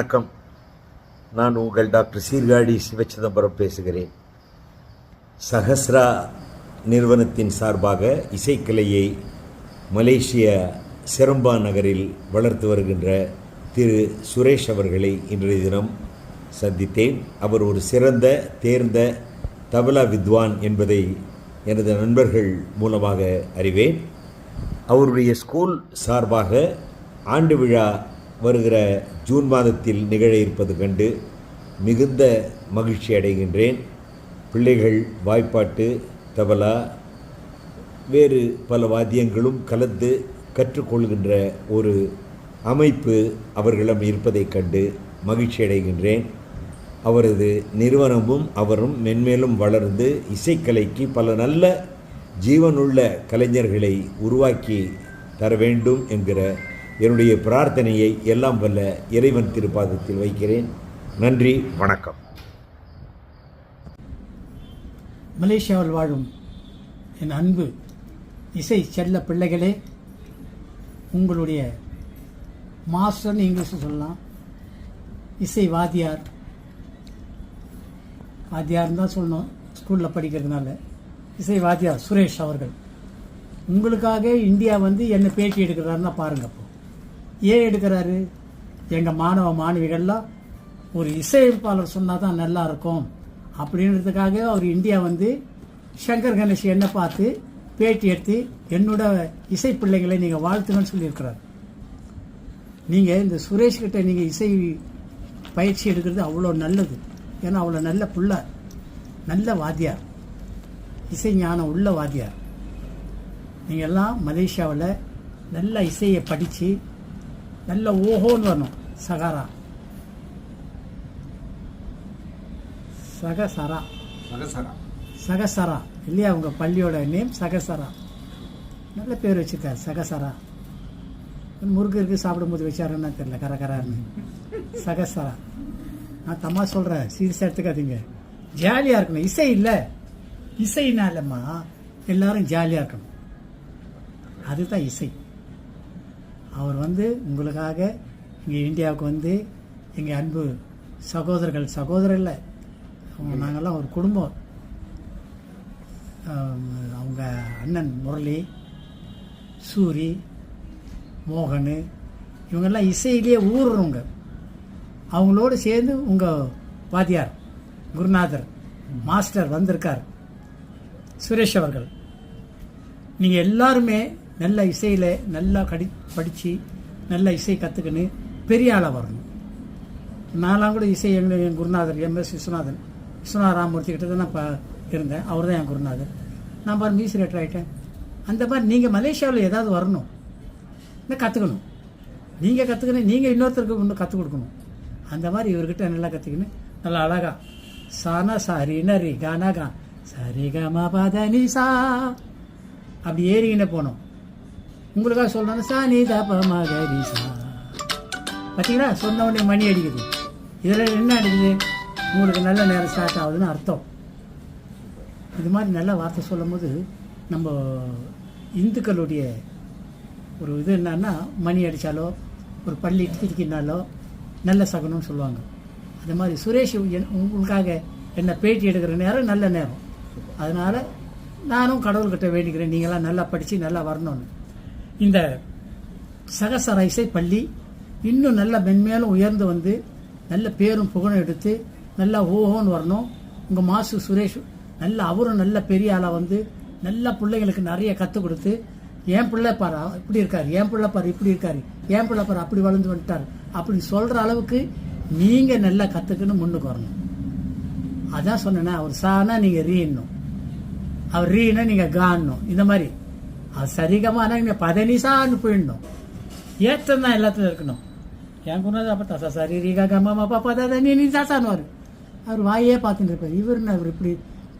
வணக்கம். நான் உங்கள் டாக்டர் சீர்காழி சிவச்சிதம்பரம் பேசுகிறேன். சஹஸ்ரா நிறுவனத்தின் சார்பாக இசைக்கலையை மலேசிய செரம்பா நகரில் வளர்த்து வருகின்ற திரு சுரேஷ் அவர்களை இன்றைய தினம் சந்தித்தேன். அவர் ஒரு சிறந்த தேர்ந்த தபலா வித்வான் என்பதை எனது நண்பர்கள் மூலமாக அறிவேன். அவருடைய ஸ்கூல் சார்பாக ஆண்டு விழா வருகிற ஜூன் மாதத்தில் நிகழ இருப்பது கண்டு மிகுந்த மகிழ்ச்சி அடைகின்றேன். பிள்ளைகள் வாய்ப்பாட்டு தபலா வேறு பல வாத்தியங்களும் கலந்து கற்றுக்கொள்கின்ற ஒரு அமைப்பு அவர்களிடம் இருப்பதைக் கண்டு மகிழ்ச்சி அடைகின்றேன். அவரது நிறுவனமும் அவரும் மென்மேலும் வளர்ந்து இசைக்கலைக்கு பல நல்ல ஜீவனுள்ள கலைஞர்களை உருவாக்கி தர வேண்டும் என்கிற என்னுடைய பிரார்த்தனையை எல்லாம் வல்ல இறைவன் திருப்பாதத்தில் வைக்கிறேன். நன்றி வணக்கம். மலேசியாவில் வாழும் என் அன்பு இசை செல்ல பிள்ளைகளே உங்களுடைய மாஸ்டர்னு இங்கிலீஷில் சொல்லலாம். இசை வாத்தியார் வாத்தியார்னு தான் சொல்லணும் ஸ்கூலில் படிக்கிறதுனால. இசை வாத்தியார் சுரேஷ் அவர்கள். உங்களுக்காக இந்தியா வந்து என்ன பேட்டி எடுக்கிறாருன்னா பாருங்கள் ஏன் எடுக்கிறாரு? எங்கள் மாணவ மாணவிகள்லாம் ஒரு இசையமைப்பாளர் சொன்னால் தான் நல்லா இருக்கும். அப்படின்றதுக்காக அவர் இந்தியா வந்து சங்கர் கணேஷ் என்னை பார்த்து பேட்டி எடுத்து என்னோட இசை பிள்ளைங்களை நீங்கள் வாழ்த்துங்கன்னு சொல்லியிருக்கிறார். நீங்கள் இந்த சுரேஷ் கிட்ட நீங்கள் இசை பயிற்சி எடுக்கிறது அவ்வளோ நல்லது. ஏன்னா அவ்வளோ நல்ல புள்ள நல்ல வாத்தியார். இசை ஞானம் உள்ள வாத்தியார். நீங்கள் எல்லாம் மலேசியாவில் நல்ல இசையை படித்து நல்ல ஓஹோன்னு வரணும் சகாரா சகசரா சகசரா சகசரா இல்லையா உங்க பள்ளியோட நேம் சகசரா நல்ல பேர் வச்சிருக்காரு சகசரா முருகருக்கு சாப்பிடும்போது வச்சாருன்னா தெரியல கரகரான்னு சகசரா நான் தம்மா சொல்றேன் சீரியஸாக எடுத்துக்காதீங்க ஜாலியாக இருக்கணும் இசை இல்லை இசைனாலம்மா எல்லாரும் ஜாலியாக இருக்கணும் அதுதான் இசை அவர் வந்து உங்களுக்காக இங்கே இந்தியாவுக்கு வந்து எங்கள் அன்பு சகோதரர்கள் சகோதரர் இல்லை. அவங்க நாங்கள்லாம் ஒரு குடும்பம். அவங்க அண்ணன் முரளி சூரி மோகன் இவங்கெல்லாம் இசையிலேயே ஊறுறவங்க அவங்களோடு சேர்ந்து உங்கள் வாத்தியார் குருநாதர் மாஸ்டர் வந்திருக்கார். சுரேஷ் அவர்கள். நீங்கள் எல்லாருமே நல்ல இசையில் நல்லா கடி படித்து நல்ல இசை கற்றுக்கின்னு பெரிய ஆளாக வரணும். நான்லாம் கூட இசை எங்கள் என் குருநாதர் எம் எஸ் விஸ்வநாதன் விஸ்வநாத ராமூர்த்தி கிட்ட தான் நான் இப்போ இருந்தேன். அவர் தான் என் குருநாதர். நான் பாரு மியூசிக் ரைட்டர் ஆகிட்டேன் அந்த மாதிரி நீங்கள் மலேசியாவில் ஏதாவது வரணும். நான் கற்றுக்கணும் நீங்கள் கற்றுக்கணும் நீங்கள் இன்னொருத்தருக்கு இன்னும் கற்றுக் கொடுக்கணும். அந்த மாதிரி இவர்கிட்ட நல்லா கற்றுக்கின்னு நல்லா அழகா சானா சாரி நரி கானா கா சரி கமா பதனி சா அப்படி ஏறிக்கினே போனோம். உங்களுக்காக சொல்லணும் சா நீ தப்ப பார்த்தீங்களா சொன்ன உடனே மணி அடிக்குது. இதில் என்ன அடிக்குது? உங்களுக்கு நல்ல நேரம் ஸ்டார்ட் ஆகுதுன்னு அர்த்தம். இது மாதிரி நல்ல வார்த்தை சொல்லும்போது நம்ம இந்துக்களுடைய ஒரு இது என்னன்னா மணி அடித்தாலோ ஒரு பள்ளி திரிக்கினாலோ நல்ல சகுனம்னு சொல்லுவாங்க. அது மாதிரி சுரேஷ் என்- உங்களுக்காக என்ன பேட்டி எடுக்கிற நேரம் நல்ல நேரம். அதனால் நானும் கடவுள்கிட்ட வேண்டிக்கிறேன். நீங்களாம் நல்லா படித்து நல்லா வரணும்னு. இந்த சகசர இசை பள்ளி இன்னும் நல்ல மென்மேலும் உயர்ந்து வந்து நல்ல பேரும் புகழும் எடுத்து நல்லா ஓஹோன்னு வரணும். உங்கள் மாசு சுரேஷ் நல்ல அவரும் நல்ல பெரிய ஆளாக வந்து நல்ல பிள்ளைங்களுக்கு நிறைய கற்றுக் கொடுத்து என் பிள்ளை பாரு இப்படி இருக்கார் என் பிள்ளை பாரு இப்படி இருக்கார் என் பிள்ளை பாரு அப்படி வளர்ந்து வந்துட்டார். அப்படி சொல்கிற அளவுக்கு நீங்கள் நல்லா கற்றுக்குன்னு முன்னுக்கு வரணும். அதான் சொன்னேன்னா அவர் சானா நீங்கள் ரீன்னும். அவர் ரீனா நீங்கள் காணும் இந்த மாதிரி. அது சரிகமான நீங்கள் பதனிசான்னு போயிடணும். ஏற்றம் தான் எல்லாத்துலையும் இருக்கணும். என் குருநாதர் அப்போ தசா சரி ரீகா கம்மா அப்பா பதா நீ நீ தாசானுவார் அவர் வாயே பார்த்துட்டு இருப்பார். இவர் அவர் இப்படி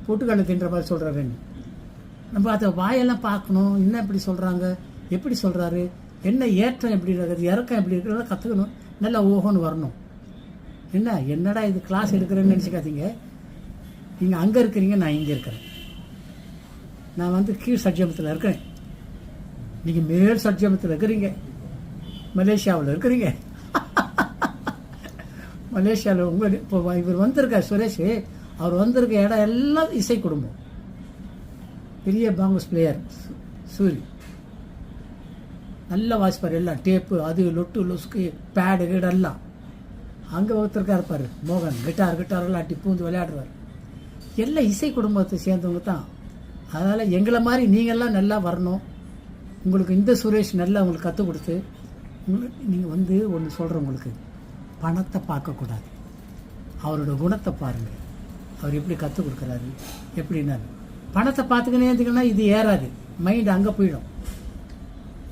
பொட்டுக்கடலை தின்ற மாதிரி சொல்கிறாருன்னு நம்ம அதை வாயெல்லாம் பார்க்கணும். என்ன இப்படி சொல்கிறாங்க எப்படி சொல்கிறாரு என்ன ஏற்றம் எப்படி இருக்கிறது இறக்கம் எப்படி இருக்கிறத கற்றுக்கணும் நல்லா ஓஹோன்னு வரணும். என்ன? என்னடா இது கிளாஸ் எடுக்கிறேன்னு நினச்சிக்காதீங்க. நீங்கள் அங்கே இருக்கிறீங்க நான் இங்கே இருக்கிறேன். நான் வந்து கீழ் சட்ஜமத்தில் இருக்கிறேன் நீங்கள் மேல் சட்ஜமத்தில் இருக்கிறீங்க. மலேசியாவில் இருக்கிறீங்க. மலேசியாவில் உங்கள் இப்போ இவர் வந்திருக்கார் சுரேஷ். அவர் வந்திருக்க இடம் எல்லாம் இசை குடும்பம். பெரிய பாங்கஸ் பிளேயர் சூரி. நல்ல வாசிப்பார் எல்லாம். டேப்பு அது லொட்டு லொசுக்கு பேடு கீடு எல்லாம். அங்கே ஒருத்தருக்கார் இருப்பார் மோகன். கிட்டார் கிட்டார் எல்லாம் அட்டி பூந்து விளையாடுவார். எல்லாம் இசை குடும்பத்தை சேர்ந்தவங்க தான். அதனால் எங்களை மாதிரி நீங்கள்லாம் நல்லா வரணும். உங்களுக்கு இந்த சுரேஷ் நல்லா உங்களுக்கு கற்றுக் கொடுத்து உங்களுக்கு நீங்கள் வந்து ஒன்று சொல்கிறேன் உங்களுக்கு. பணத்தை பார்க்கக்கூடாது. அவரோட குணத்தை பாருங்கள் அவர் எப்படி கற்றுக் கொடுக்குறாரு எப்படின்னா பணத்தை பார்த்துக்கினே இருந்தீங்கன்னா இது ஏறாது. மைண்ட் அங்கே போயிடும்.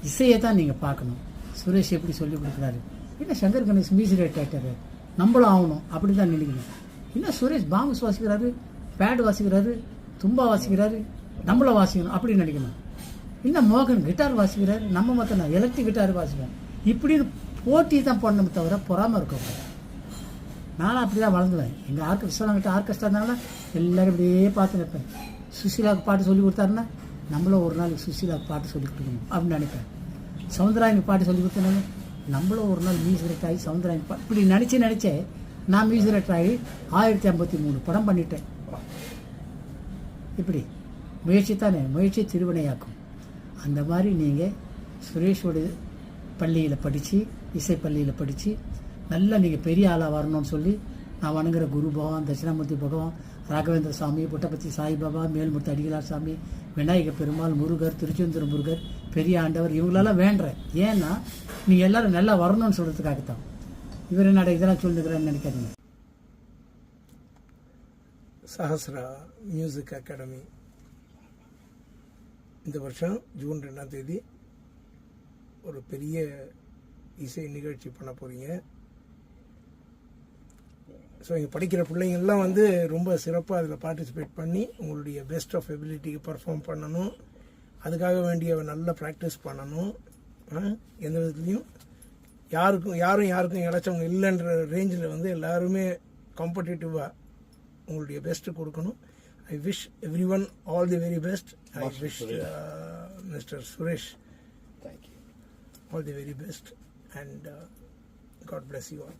இசையை தான் நீங்கள் பார்க்கணும். சுரேஷ் எப்படி சொல்லி கொடுக்குறாரு? என்ன சங்கர் கணேஷ் மியூசிக் டைரக்டர் நம்மளும் ஆகணும். அப்படி தான் நினைக்கணும் என்ன சுரேஷ் பாம்பு வாசிக்கிறாரு பேட் வாசிக்கிறாரு? தும்பா வாசிக்கிறாரு? நம்மளும் வாசிக்கணும். அப்படின்னு நினைக்கணும் இந்த மோகன் கிட்டார் வாசிக்கிறார் நம்ம மற்ற எலக்ட்ரிக் கிட்டார் வாசிப்பேன். இப்படின்னு போட்டி தான் போடணும் தவிர பொறாமல் இருக்கக்கூடாது நானும் அப்படி தான் வளர்ந்துவேன். எங்கள் ஆர்கெஸ்ட்ரா விஸ்வநாங்கிட்ட ஆர்கெஸ்ட்ரா இருந்தாங்கன்னா எல்லாரும் இப்படியே பார்த்து நிற்பேன் சுசீலாவுக்கு பாட்டு சொல்லி கொடுத்தாருன்னா நம்மளும் ஒரு நாளைக்கு சுசீலாவுக்கு பாட்டு சொல்லி கொடுக்கணும் அப்படின்னு நினைப்பேன். சவுந்தராயனுக்கு பாட்டு சொல்லி கொடுத்தனாலும் நம்மளும் ஒரு நாள் மியூசிக் ஆகி சவுந்தராயன் பா இப்படி நினச்சி நினச்சே நான் மியூசிக் ஆகி ஆயிரத்தி ஐம்பத்தி மூணு படம் பண்ணிட்டேன். இப்படி முயற்சி தானே முயற்சி திருவினையாக்கும். அந்த மாதிரி நீங்கள் சுரேஷோட பள்ளியில் படித்து இசை பள்ளியில் படித்து நல்லா நீங்கள் பெரிய ஆளாக வரணும்னு சொல்லி நான் வணங்குற குரு பகவான் தட்சிணாமூர்த்தி பகவான் ராகவேந்திர சாமி புட்டபத்தி சாய்பாபா மேல்முத்து அடிகளார் சாமி விநாயக பெருமாள் முருகர் திருச்செந்தூர் முருகர் பெரிய ஆண்டவர் இவங்களெல்லாம் வேண்டுறேன் ஏன்னா நீங்கள் எல்லாரும் நல்லா வரணும்னு சொல்கிறதுக்காகத்தான் இவர் என்னடா இதெல்லாம் சொல்லுகிறேன்னு நினைக்காதீங்க. Sahasra music academy. இந்த வருஷம் ஜூன் ரெண்டாம் தேதி ஒரு பெரிய இசை நிகழ்ச்சி பண்ண போகிறீங்க ஸோ இங்கே படிக்கிற பிள்ளைங்கள்லாம் வந்து ரொம்ப சிறப்பாக அதில் பார்ட்டிசிபேட் பண்ணி உங்களுடைய பெஸ்ட் ஆஃப் எபிலிட்டிக்கு பர்ஃபார்ம் பண்ணணும். அதுக்காக வேண்டிய நல்ல ப்ராக்டிஸ் பண்ணணும். எந்த விதத்துலையும் யாருக்கும் யாரும் யாருக்கும் இழைச்சவங்க இல்லைன்ற ரேஞ்சில் வந்து எல்லாருமே காம்படிட்டிவாக உங்களுடைய பெஸ்ட்டு கொடுக்கணும். I wish everyone all the very best. I wish uh, Mr. Suresh Thank you. all the very best and uh, God bless you all.